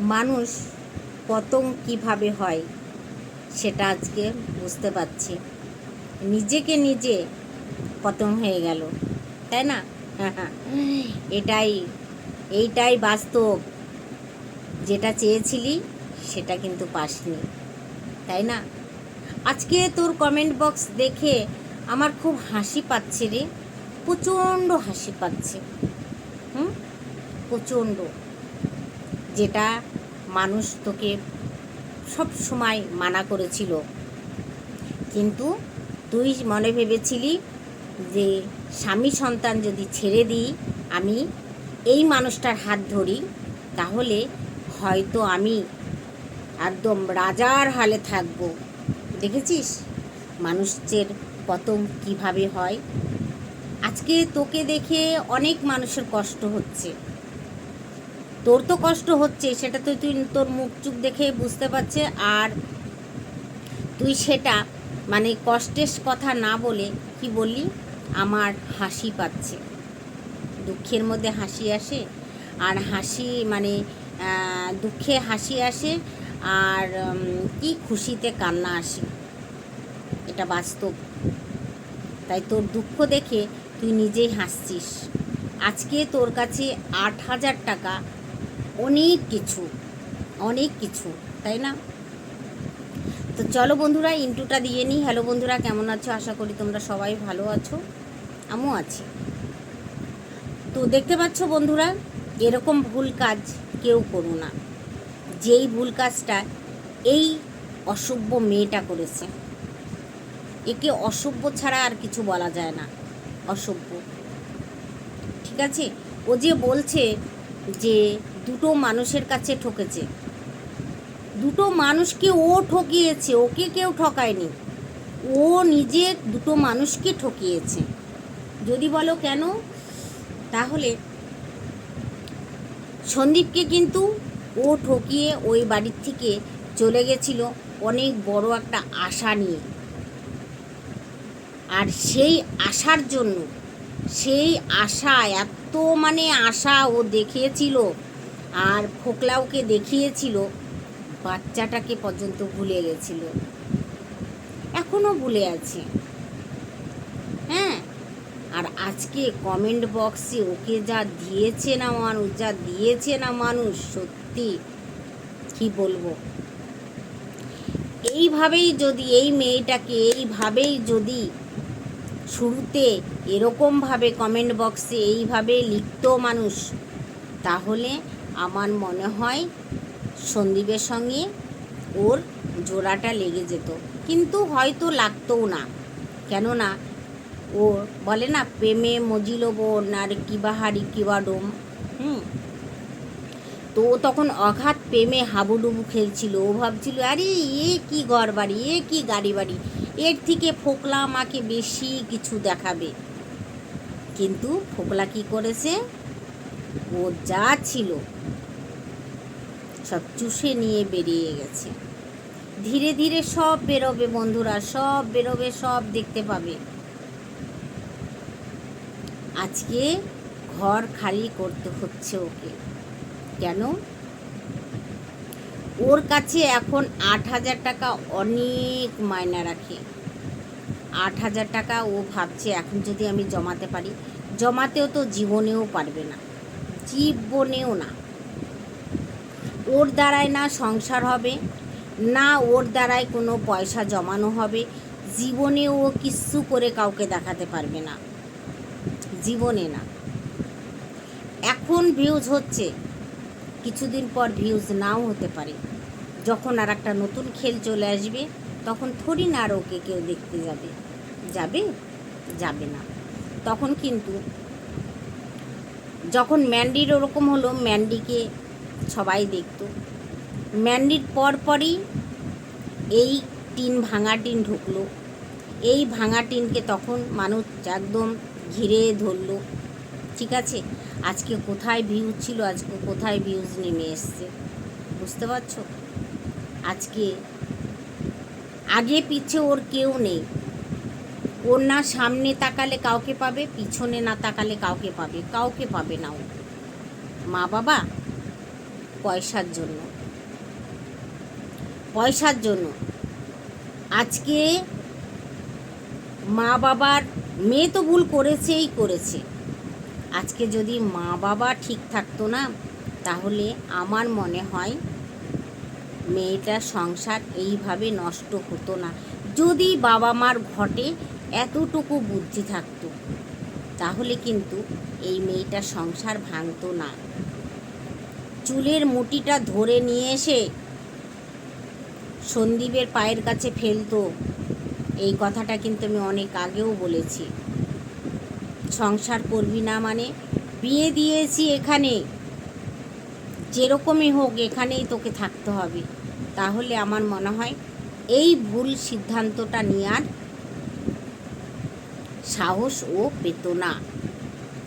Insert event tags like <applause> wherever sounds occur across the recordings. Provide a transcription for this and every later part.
মানুষ পতং কীভাবে হয় সেটা আজকে বুঝতে পারছি। নিজেকে নিজে পতন হয়ে গেল, তাই না? <laughs> এটাই, এইটাই বাস্তব। যেটা চেয়েছিলি, সেটা কিন্তু পাসনি, তাই না? আজকে তোর কমেন্ট বক্স দেখে আমার খুব হাসি পাচ্ছে রে, প্রচণ্ড হাসি পাচ্ছে। হুম? প্রচণ্ড। যেটা মানুষ তোকে সব সময় মানা করেছিল। কিন্তু তুই মনে ভেবেছিলি যে স্বামী সন্তান যদি ছেড়ে দিই, আমি এই মানুষটার হাত ধরি, তাহলে হয়তো আমি একদম রাজার হালে থাকব। দেখেছিস মানুষের পতন কীভাবে হয়? আজকে তোকে দেখে অনেক মানুষের কষ্ট হচ্ছে। তোর তো কষ্ট হচ্ছে, সেটা তো তুই তোর মুখ চুখ দেখে বুঝতে পারছে। আর তুই সেটা মানে কষ্টের কথা না বলে কি বললি? আমার হাসি পাচ্ছে। দুঃখের মধ্যে হাসি আসে, আর হাসি মানে দুঃখে হাসি আসে, আর কি খুশিতে কান্না আসে। এটা বাস্তব। তাই তোর দুঃখ দেখে তুই নিজেই হাসছিস। আজকে তোর কাছে আট হাজার টাকা অনেক কিছু অনেক কিছু, তাই না? তো চলো বন্ধুরা ইন্টুটা দিয়ে নিই। হ্যালো বন্ধুরা, কেমন আছো? আশা করি তোমরা সবাই ভালো আছো, আমিও আছি। তো দেখতে পাচ্ছ বন্ধুরা, এরকম ভুল কাজ কেউ করো না। যেই ভুল কাজটা এই অসভ্য মেয়েটা করেছে, একে অসভ্য ছাড়া আর কিছু বলা যায় না, অসভ্য। ঠিক আছে? ও যে বলছে যে দুটো মানুষের কাছে ঠকেছে। দুটো মানুষকে ও ঠকিয়েছে, ওকে কেউ ঠকায়নি। ও নিজে দুটো মানুষকে ঠকিয়েছে। যদি বলো কেন? তাহলে সন্দীপকে কিন্তু ও ঠকিয়ে ওই বাড়ির থেকে চলে গেছিল অনেক বড় একটা আশা নিয়ে। আর সেই আশার জন্য, সেই আশা, এত মানে আশা ও দেখিয়েছিল আর ফোকলাওকে দেখিয়েছিল, বাচ্চাটাকে পর্যন্ত ভুলে গেছিল। এখনও ভুলে আছে। হ্যাঁ আর আজকে কমেন্ট বক্সে ওকে যা দিয়েছে না মানুষ, যা দিয়েছে না মানুষ, সত্যি কি বলব? এইভাবেই যদি এই মেয়েটাকে, এইভাবেই যদি শুরুতে এরকমভাবে কমেন্ট বক্সে এইভাবে লিখতো মানুষ, তাহলে আমার মনে হয় সন্দীপের সঙ্গে ওর জোড়াটা লেগে যেত। কিন্তু হয়তো লাগতোও না। কেননা ও বলে না, প্রেমে মজিল বোন আর কিবাহারি কিবাডোম হুম। তো ও তখন অঘাত প্রেমে হাবুডুবু খেলছিল। ও ভাবছিল, আরে, এ কি ঘর বাড়ি, এ কি গাড়ি বাড়ি। এর থেকে ফোকলা আমাকে বেশি কিছু দেখাবে। কিন্তু ফোকলা কি করেছে? ও যা ছিল সব চুষে নিয়ে বেরিয়ে গেছে। ধীরে ধীরে সব বেরোবে বন্ধুরা, সব বেরোবে, সব দেখতে পাবে। আজকে ঘর খালি করতে হচ্ছে ওকে। কেন? ওর কাছে এখন আট হাজার টাকা অনেক মায়না রাখে। আট হাজার টাকা ও ভাবছে, এখন যদি আমি জমাতে পারি, জমাতেও তো জীবনেও পারবে না। জীবনেও না। ওর দ্বারায় না সংসার হবে, না ওর দ্বারায় কোনো পয়সা জমানো হবে, জীবনে ও কিচ্ছু করে কাউকে দেখাতে পারবে না। জীবনে না। এখন ভিউজ হচ্ছে, কিছুদিন পর ভিউজ নাও হতে পারে। যখন আর একটা নতুন খেল চলে আসবে, তখন থরি না আর ওকে কেউ দেখতে যাবে। যাবে? যাবে না। তখন কিন্তু যখন ম্যান্ডির ওরকম হলো, ম্যান্ডিকে সবাই দেখত। ম্যান্ডির পর পরই এই টিন ভাঙা টিন ঢুকলো। এই ভাঙা টিনকে তখন মানুষ একদম ঘিরে ধরলো। ঠিক আছে? আজকে কোথায় ভিউজ ছিল? আজকে কোথায় ভিউজ নেমে এসছে? বুঝতে পারছ? আজকে, আগে পিছে ওর কেউ নেই। ওর না সামনে তাকালে কাউকে পাবে, পিছনে না তাকালে কাউকে পাবে কাউকে পাবে না ও। মা বাবা, পয়সার জন্য। পয়সার জন্য। আজকে মা বাবার, মেয়ে তো ভুল করেছেই করেছে। আজকে যদি মা বাবা ঠিক থাকতো না, তাহলে আমার মনে হয় মেয়েটার সংসার এইভাবে নষ্ট হতো না। যদি বাবা মার ঘটে এতটুকু বুদ্ধি থাকতো। তাহলে কিন্তু এই মেয়েটার সংসার ভাঙতো না। চুলের মুটিটা ধরে নিয়ে এসে সন্দীপের পায়ের কাছে ফেলতো। এই কথাটা কিন্তু আমি অনেক আগেও বলেছি। সংসার করবি না মানে বিয়ে দিয়েছি এখানে। যেরকমই হোক এখানেই তোকে থাকতে হবে। তাহলে আমার মনে হয় এই ভুল সিদ্ধান্তটা নেওয়ার সাহস ও পেত না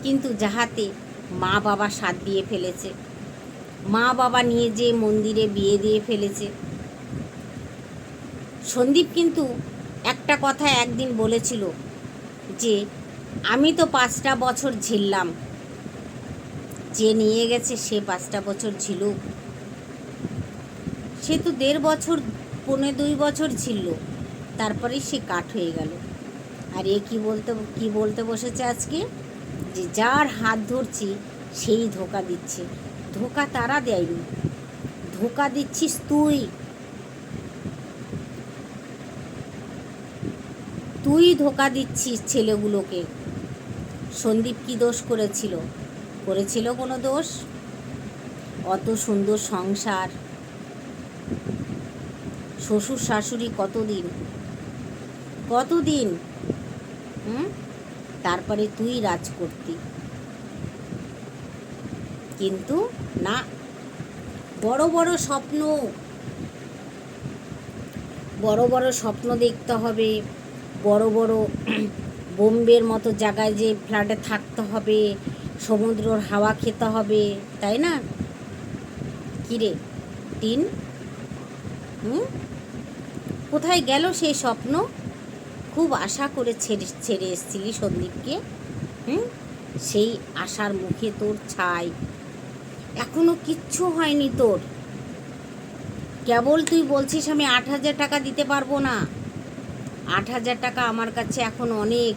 কিন্তু যাহাতে মা বাবা সাথ দিয়ে ফেলেছে মা বাবা নিয়ে যে মন্দিরে বিয়ে দিয়ে ফেলেছে। সন্দীপ কিন্তু একটা কথা একদিন বলেছিল যে, আমি তো পাঁচটা বছর ঝিললাম। যে নিয়ে গেছে সে পাঁচটা বছর ছিল সে তো দেড় বছর, পৌনে দুই বছর ছিল তারপরে সে কাঠ হয়ে গেল। আর এ কি বলতে কি বলতে বসেছে আজকে? যে যার হাত ধরছি, সেই ধোকা দিচ্ছে। ধোকা তারা দেয়নি। ধোকা দিচ্ছিস তুই। তুই ধোকা দিচ্ছিস ছেলেগুলোকে। সন্দীপ কি দোষ করেছিল? করেছিল কোনো দোষ? অত সুন্দর সংসার। শ্বশুর শাশুড়ি কতদিন? কতদিন? হুম? তারপরে তুই রাজ করতি কিন্তু না, বড় বড় স্বপ্ন। বড় বড় স্বপ্ন দেখতে হবে। বড় বড় বোম্বের মতো জায়গায় যে ফ্ল্যাটে থাকতে হবে। সমুদ্রর হাওয়া খেতে হবে, তাই না? কিরে টিন? হুম? কোথায় গেল সেই স্বপ্ন? খুব আশা করে ছেড়ে ছেড়ে এসেছিলি সন্দীপকে। হুম? সেই আশার মুখে তোর ছাই। এখনও কিচ্ছু হয়নি তোর। কেবল তুই বলছিস আমি আট হাজার টাকা দিতে পারব না। আট হাজার টাকা আমার কাছে এখন অনেক।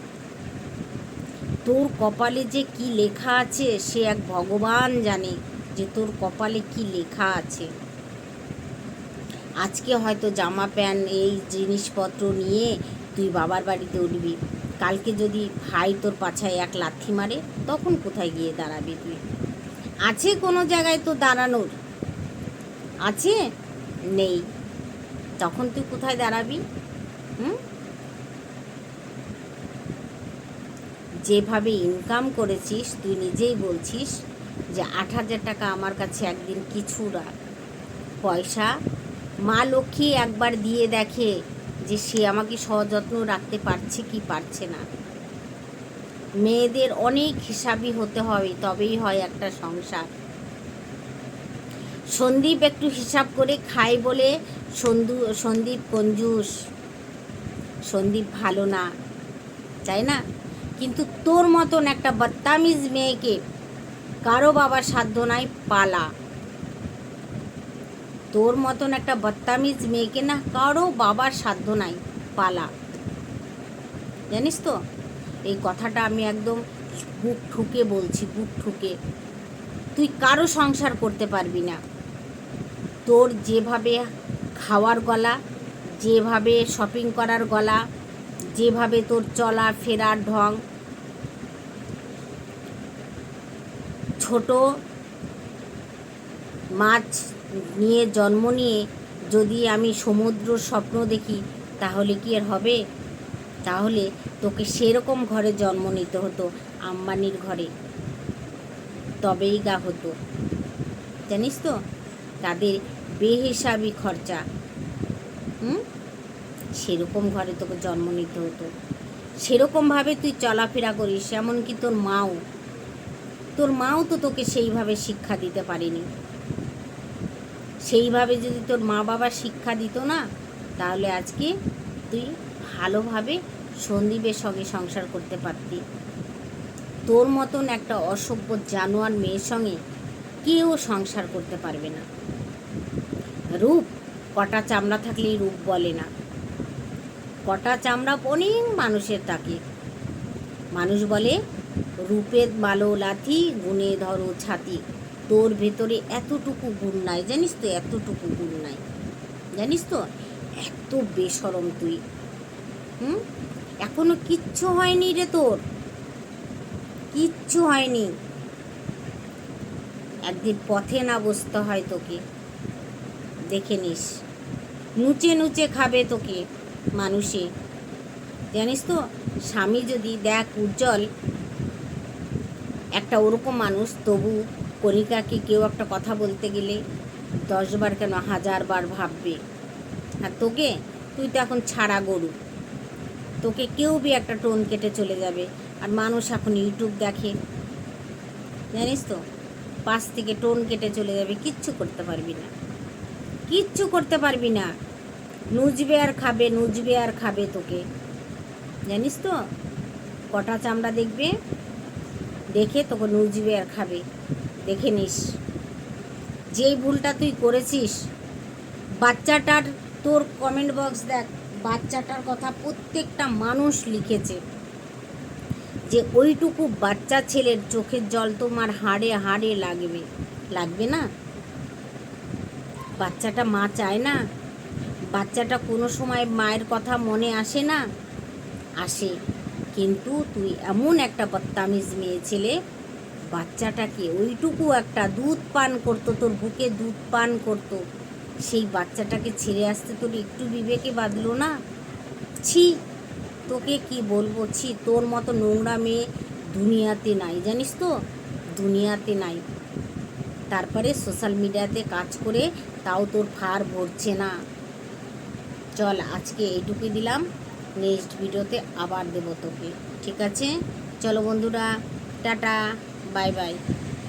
তোর কপালে যে কি লেখা আছে, সে এক ভগবান জানে যে তোর কপালে কি লেখা আছে। আজকে হয়তো জামা প্যান্ট, এই জিনিসপত্র নিয়ে তুই বাবার বাড়িতে উঠবি। কালকে যদি ভাই তোর পাছায় এক লাথি মারে, তখন কোথায় গিয়ে দাঁড়াবি তুই? আছে কোনো জায়গায় তো দাঁড়ানোর? আছে? নেই। তখন তুই কোথায় দাঁড়াবি? হুম? যেভাবে ইনকাম করেছিস, তুই নিজেই বলছিস যে আট হাজার টাকা আমার কাছে একদিন কিছু রাখ। পয়সা মা লক্ষ্মী একবার দিয়ে দেখে যে সে আমাকে সযত্ন রাখতে পারছে কি পারছে না। মেয়েদের অনেক হিসাবই হতে হবে তবেই হয় একটা সংসার। সন্দীপ একটু হিসাব করে খায় বলে সন্দু, সন্দীপ কঞ্জুস, সন্দীপ ভালো না, তাই না? কিন্তু তোর মতন একটা বদতামিজ মেয়েকে কারও বাবার সাধ্য নাই পালা। তোর মতন একটা বদতামিজ মেয়েকে না কারও বাবার সাধ্য নাই, পালা। জানিস তো, এই কথাটা আমি একদম বুক ঠুকে বলছি, বুক ঠুকে। তুই কারও সংসার করতে পারবি না। তোর যেভাবে খাওয়ার গলা, যেভাবে শপিং করার গলা, যেভাবে তোর চলা ফেরার ঢং, ছোট মাছ নিয়ে জন্ম নিয়ে যদি আমি সমুদ্র স্বপ্ন দেখি, তাহলে কি আর হবে? তাহলে তোকে সেরকম ঘরে জন্ম নিতে হতো, আম্বানির ঘরে। তবেই গা হতো। জানিস তো, তাদের বেহিসাবি খরচা। হুম? সেরকম ঘরে তোকে জন্ম নিতে হতো। সেরকমভাবে তুই চলাফেরা করিস, এমনকি তোর মাও। তোর মাও তো তোকে সেইভাবে শিক্ষা দিতে পারেনি। সেইভাবে যদি তোর মা বাবা শিক্ষা দিত না, তাহলে আজকে তুই ভালোভাবে সন্দীপের সঙ্গে সংসার করতে পারতি। তোর মতন একটা অসভ্য জানোয়ার মেয়ের সঙ্গে কেউ সংসার করতে পারবে না। রূপ, কটা চামড়া থাকলেই রূপ বলে না। কটা চামড়া অনেক মানুষের থাকে। মানুষ বলে, রূপের মালো লাথি গুণে ধরো ছাতি। তোর ভেতরে এতটুকু গুণ নাই। জানিস তো এতটুকু গুণ নাই। জানিস তো এত বেসরম তুই। হুম? এখনও কিচ্ছু হয়নি রে তোর। কিচ্ছু হয়নি। একদিন পথে না বসতে হয় তোকে। দেখে নিস। নুচে নুচে খাবে তোকে মানুষে। জানিস তো স্বামী যদি দেখ উজ্জ্বল, একটা ওরকম মানুষ তবু কণিকাকে কেউ একটা কথা বলতে গেলে দশবার কেন হাজারবার ভাববে? আর তোকে? তুই তো এখন ছাড়া গরু। তোকে কেউ বি একটা টোন কেটে চলে যাবে। আর মানুষ এখন ইউটিউব দেখে। জানিস তো? পাশ থেকে টোন কেটে চলে যাবে, কিচ্ছু করতে পারবি না। কিচ্ছু করতে পারবি না। নুজবে আর খাবে, নুজবে আর খাবে তোকে। জানিস তো? কটা চামড়া দেখবে? দেখে তোকে নুজবে আর খাবে। দেখে নিস। যেই ভুলটা তুই করেছিস, বাচ্চাটার তোর কমেন্ট বক্স দেখ, বাচ্চাটার কথা প্রত্যেকটা মানুষ লিখেছে। যে ওইটুকু বাচ্চা ছেলের চোখের জল তোমার হাড়ে হাড়ে লাগবে লাগবে না? বাচ্চাটা মা চায় না? বাচ্চাটা কোনো সময় মায়ের কথা মনে আসে না? আসে। কিন্তু তুই এমন একটা বত্তামিজ মেয়ে ছেলে বাচ্চাটাকে ওইটুকু একটা দুধ পান করতো, তোর বুকে দুধ পান করতো। সেই বাচ্চাটাকে ছেড়ে আসতে তোর একটু বিবেকে বাঁধলো না? ছি, তোকে কি বলব? ছি, তোর মতো নোংরা মেয়ে দুনিয়াতে নাই, জানিস তো? দুনিয়াতে নাই। তারপরে সোশ্যাল মিডিয়াতে কাজ করে তাও তোর ফার ভরছে না। চল, আজকে এইটুকুই দিলাম। নেক্সট ভিডিওতে আবার দেবো তোকে, ঠিক আছে? চলো বন্ধুরা, টাটা। Bye bye